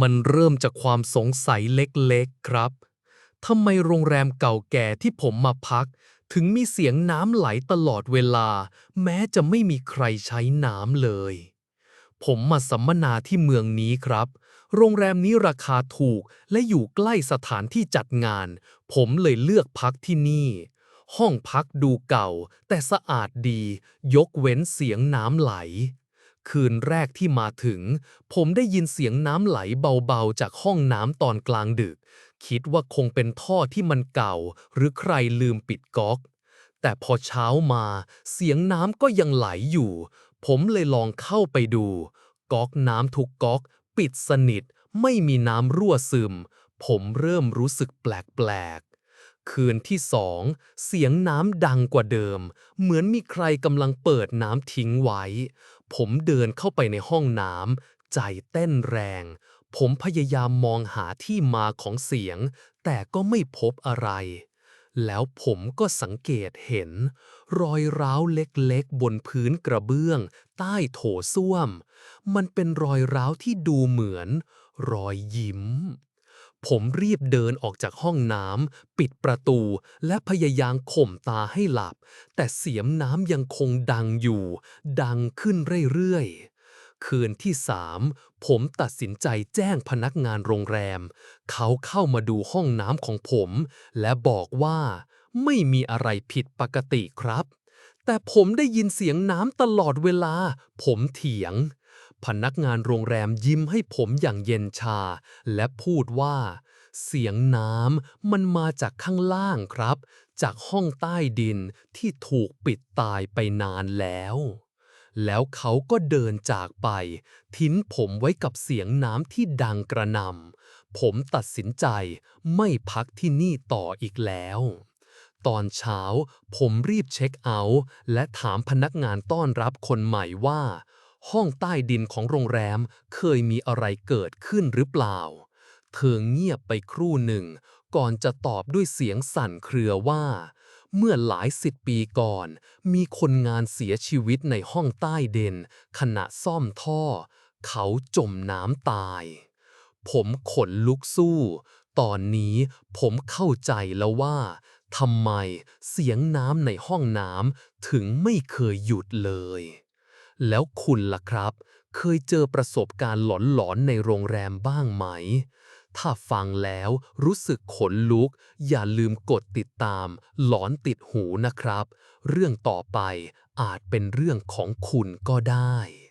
มันเริ่มจากความสงสัยเล็กๆครับ ทำไมโรงแรมเก่าแก่ที่ผมมาพัก ถึงมีเสียงน้ำไหลตลอดเวลา แม้จะไม่มีใครใช้น้ำเลย ผมมาสัมมนาที่เมืองนี้ครับ โรงแรมนี้ราคาถูกและอยู่ใกล้สถานที่จัดงาน ผมเลยเลือกพักที่นี่ ห้องพักดูเก่า แต่สะอาดดี ยกเว้นเสียงน้ำไหล คืนแรกที่มาถึง ผมได้ยินเสียงน้ำไหลเบาๆ จากห้องน้ำตอนกลางดึก คิดว่าคงเป็นท่อที่มันเก่า หรือใครลืมปิดก๊อก แต่พอเช้ามา เสียงน้ำก็ยังไหลอยู่ ผมเลยลองเข้าไปดู ก๊อกน้ำทุกก๊อก ปิดสนิท ไม่มีน้ำรั่วซึม ผมเริ่มรู้สึกแปลกๆ คืนที่สองเสียงน้ำดังกว่าเดิม เหมือนมีใครกำลังเปิดน้ำทิ้งไว้ ผมเดินเข้าไปในห้องน้ำใจเต้นแรง ผมพยายามมองหาที่มาของเสียง แต่ก็ไม่พบอะไร แล้วผมก็สังเกตเห็น รอยร้าวเล็กๆ บนพื้นกระเบื้อง ใต้โถส้วม มันเป็นรอยร้าวที่ดูเหมือน รอยยิ้ม ผมรีบเดินออกจากห้องน้ำปิดประตู และพยายามข่มตาให้หลับ แต่เสียงน้ำยังคงดังอยู่ ดังขึ้นเรื่อยๆ คืนที่สามผมตัดสินใจแจ้งพนักงานโรงแรม เขาเข้ามาดูห้องน้ำของผม และบอกว่าไม่มีอะไรผิดปกติครับ แต่ผมได้ยินเสียงน้ำตลอดเวลา ผมเถียง พนักงานโรงแรมยิ้มให้ผมอย่างเย็นชา และพูดว่า เสียงน้ำมันมาจากข้างล่างครับ จากห้องใต้ดินที่ถูกปิดตายไปนานแล้ว แล้วเขาก็เดินจากไป ทิ้งผมไว้กับเสียงน้ำที่ดังกระนำผมตัดสินใจไม่พักที่นี่ต่ออีกแล้วตอนเช้าผมรีบเช็คเอาท์และถามพนักงานต้อนรับคนใหม่ว่า ห้องใต้ดินของโรงแรมเคยมีอะไรเกิดขึ้นหรือเปล่า เธอเงียบไปครู่หนึ่ง ก่อนจะตอบด้วยเสียงสั่นเครือว่า เมื่อหลายสิบปีก่อน มีคนงานเสียชีวิตในห้องใต้เด่นขณะซ่อมท่อ เขาจมน้ำตาย ผมขนลุกสู้ ตอนนี้ผมเข้าใจแล้วว่าทำไมเสียงน้ำในห้องน้ำถึงไม่เคยหยุดเลย แล้วคุณล่ะครับ เคยเจอประสบการณ์หลอนๆในโรงแรมบ้างไหม ถ้าฟังแล้วรู้สึกขนลุก อย่าลืมกดติดตาม หลอนติดหูนะครับ เรื่องต่อไปอาจเป็นเรื่องของคุณก็ได้